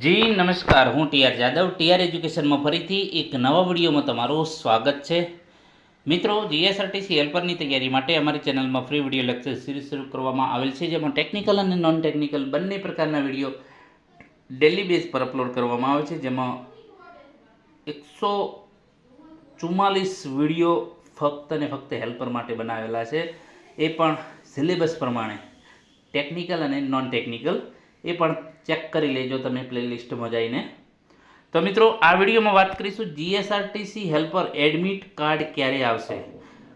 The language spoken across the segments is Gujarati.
જી, નમસ્કાર. હું ટીઆર જાદવ. ટીઆર એજ્યુકેશનમાં ફરીથી એક નવા વિડીયોમાં તમારું સ્વાગત છે. મિત્રો, જીએસઆરટીસી હેલ્પરની તૈયારી માટે અમારી ચેનલમાં ફ્રી વીડિયો લેક્ચર સિરીઝ શરૂ કરવામાં આવેલ છે, જેમાં ટેકનિકલ અને નોન ટેકનિકલ બંને પ્રકારના વીડિયો ડેલી બેઝ પર અપલોડ કરવામાં આવે છે, જેમાં એકસો ચુમ્માલીસ વીડિયો ફક્ત ને ફક્ત હેલ્પર માટે બનાવેલા છે. એ પણ સિલેબસ પ્રમાણે ટેકનિકલ અને નોન ટેકનિકલ એ પણ ચેક કરી લેજો તમે પ્લેલિસ્ટમાં જઈને. તો મિત્રો, આ વિડીયોમાં વાત કરીશું જીએસઆરટીસી હેલ્પર એડમિટ કાર્ડ ક્યારે આવશે?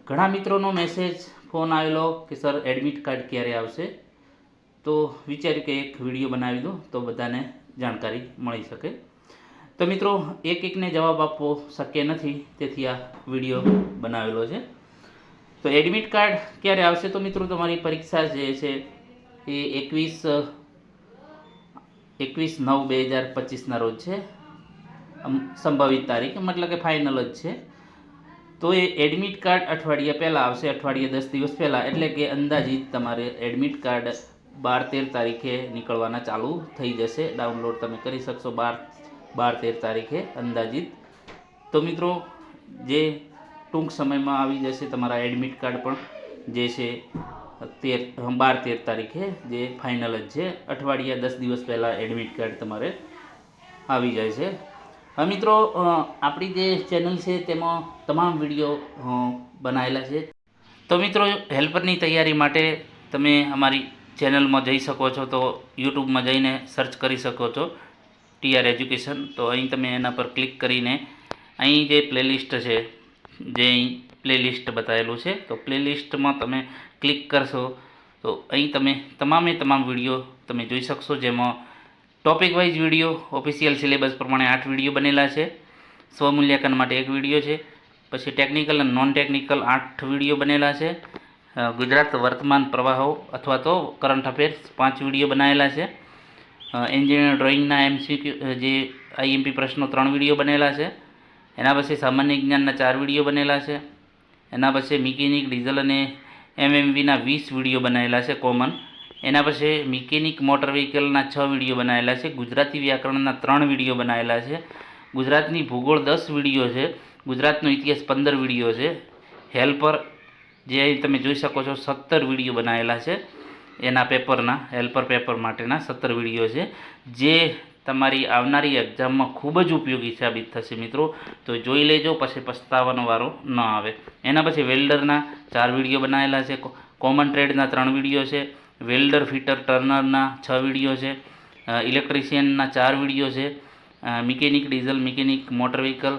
ઘણા મિત્રોનો મેસેજ ફોન આવેલો કે સર એડમિટ કાર્ડ ક્યારે આવશે? તો વિચાર્યું કે એક વીડિયો બનાવી દો તો બધાને જાણકારી મળી શકે. તો મિત્રો, એક એકને જવાબ આપવો શક્ય નથી, તેથી આ વીડિયો બનાવેલો છે. તો એડમિટ કાર્ડ ક્યારે આવશે? તો મિત્રો, તમારી પરીક્ષા જે છે એ એકવીસ એકવીસ નવ બે હજાર પચીસના રોજ છે. સંભવિત તારીખ, મતલબ કે ફાઇનલ જ છે. તો એ એડમિટ કાર્ડ અઠવાડિયા પહેલાં આવશે, અઠવાડિયા દસ દિવસ પહેલાં. એટલે કે અંદાજિત તમારે એડમિટ કાર્ડ બાર તેર તારીખે નીકળવાના ચાલુ થઈ જશે. ડાઉનલોડ તમે કરી શકશો બાર બાર તેર તારીખે અંદાજિત. તો મિત્રો, જે ટૂંક સમયમાં આવી જશે તમારા એડમિટ કાર્ડ પણ, જે છે તેર બાર, તેર તારીખે જે ફાઇનલ જ છે. અઠવાડિયા દસ દિવસ પહેલાં એડમિટ કાર્ડ તમારે આવી જાય છે. હવે મિત્રો આપણી જે ચેનલ છે તેમાં તમામ વીડિયો બનાવેલા છે. તો મિત્રો હેલ્પરની તૈયારી માટે તમે અમારી ચેનલમાં જઈ શકો છો તો યુટ્યુબમાં જઈને સર્ચ કરી શકો છો ટીઆર એજ્યુકેશન તો અહીં તમે એના પર ક્લિક કરીને અહીં જે પ્લેલિસ્ટ છે, જે અહીં પ્લેલિસ્ટ બતાવેલું છે. તો પ્લેલિસ્ટમાં તમે ક્લિક કરશો, તો અહીં તમે તમામે તમામ વીડિયો તમે જોઈ શકશો, જેમાં topic wise video, official syllabus પ્રમાણે આઠ વીડિયો બનેલા છે. સ્વમૂલ્યાંકન માટે એક વીડિયો છે. પછી ટેકનિકલ અને નોન ટેકનિકલ આઠ વીડિયો બનેલા છે. ગુજરાત વર્તમાન પ્રવાહો અથવા તો કરંટ અફેર્સ પાંચ વીડિયો બનાવેલા છે. એન્જિનિયર ડ્રોઈંગના એમસીક્યુ જે આઈએમપી પ્રશ્નો ત્રણ વીડિયો બનેલા છે. એના પછી સામાન્ય જ્ઞાનના ચાર વીડિયો બનેલા છે. એના પછી મિકેનિક, ડીઝલ અને એમએમવીના વીસ વીડિયો બનાવેલા છે કોમન. એના પછી મિકેનિક મોટર વ્હીકલના છ વીડિયો બનાવેલા છે. ગુજરાતી વ્યાકરણના ત્રણ વીડિયો બનાવેલા છે. ગુજરાતની ભૂગોળ દસ વીડિયો છે. ગુજરાતનો ઇતિહાસ પંદર વીડિયો છે. હેલ્પર, જે તમે જોઈ શકો છો, સત્તર વીડિયો બનાવેલા છે. એના પેપરના, હેલ્પર પેપર માટેના સત્તર વીડિયો છે. જે તમારી આવનારી એક્ઝામમાં ખૂબ જ ઉપયોગી સાબિત થશે મિત્રો. તો જોઈ લેજો, પછી પસ્તાવાનો વારો ન આવે. એના પછી વેલ્ડરના ચાર વીડિયો બનાવેલા છે. કોમન ટ્રેડના ત્રણ વીડિયો છે. વેલ્ડર, ફિટર, ટર્નરના છ વીડિયો છે. ઇલેક્ટ્રિશિયનના ચાર વીડિયો છે. Mechanic, diesel mechanic, motor vehicle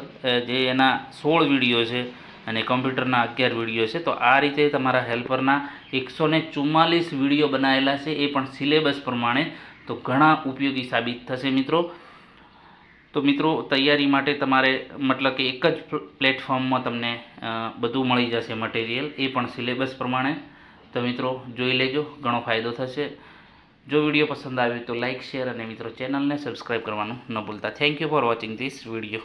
જે એના સોળ વીડિયો છે અને કમ્પ્યુટરના અગિયાર વીડિયો છે. તો આ રીતે તમારા હેલ્પરના એકસો ને ચુમ્માલીસ વીડિયો બનાવેલા છે. એ પણ સિલેબસ પ્રમાણે તો ઘણા ઉપયોગી સાબિત થશે મિત્રો. તો મિત્રો, તૈયારી માટે તમારે મતલબ કે એક જ પ્લ- પ્લેટફોર્મમાં તમને બધું મળી જશે મટીરિયલ એ પણ સિલેબસ પ્રમાણે. તો મિત્રો, જોઈ લેજો, ઘણો ફાયદો થશે. જો વીડિયો પસંદ આવ્યો તો લાઇક શેર અને મિત્રો ચેનલને સબસ્ક્રાઈબ કરવાનું ન ભૂલતા. Thank you for watching this video